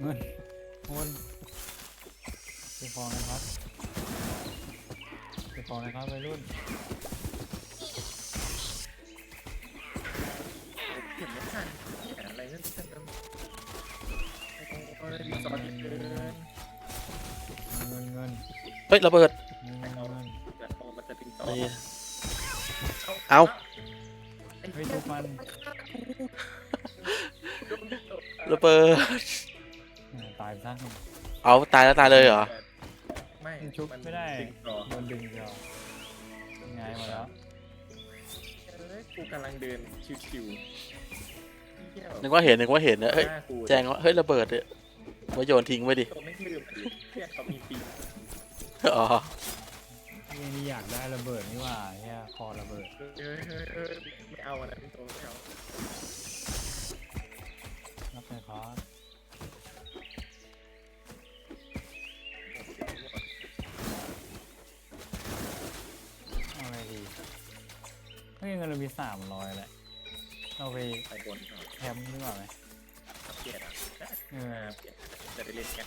เงินเงินเป็บของนะครับเป็บของนะครับไปรุ่นเก็บไม่ทันอะไรนั่นฉันก็ไม่ได้สอนเกินเงินเงินเฮ้ยระเบิดเงินเงินแบบโตมัเป็นเอาเฮ้ยทุกมันระเบิดาตายซะเอาตายแล้วตายเลยเหรอ ไม่มันชุบไม่ได้ดึงต่อโดนดึงเดียวยังไงมาแล้วเอ้ยกูกำลังเดินชิวๆเหี้ยนึกว่าเห็นนึกว่าเห็นนะเฮ้ย หน้ากูแจ้งว่าเฮ้ยระเบิดเนี่ยมาโยนทิ้งไว้ดิตัวไม่ลืมแค่เขามีปีกอ๋อ นี่นี่อยากได้ระเบิดนี่หว่าเฮียคอระเบิดเอ้ยเอ้ยเอ้ยไม่เอาอันนั้นพี่โตไม่เอา ฮ้ยเงินเรามีสามร้อยแหละเราไปไปบนก่อนแคมป์ดีกว่าไหมเปลี่ยนอะได้เออเปลี่ยนจะได้เล่นกัน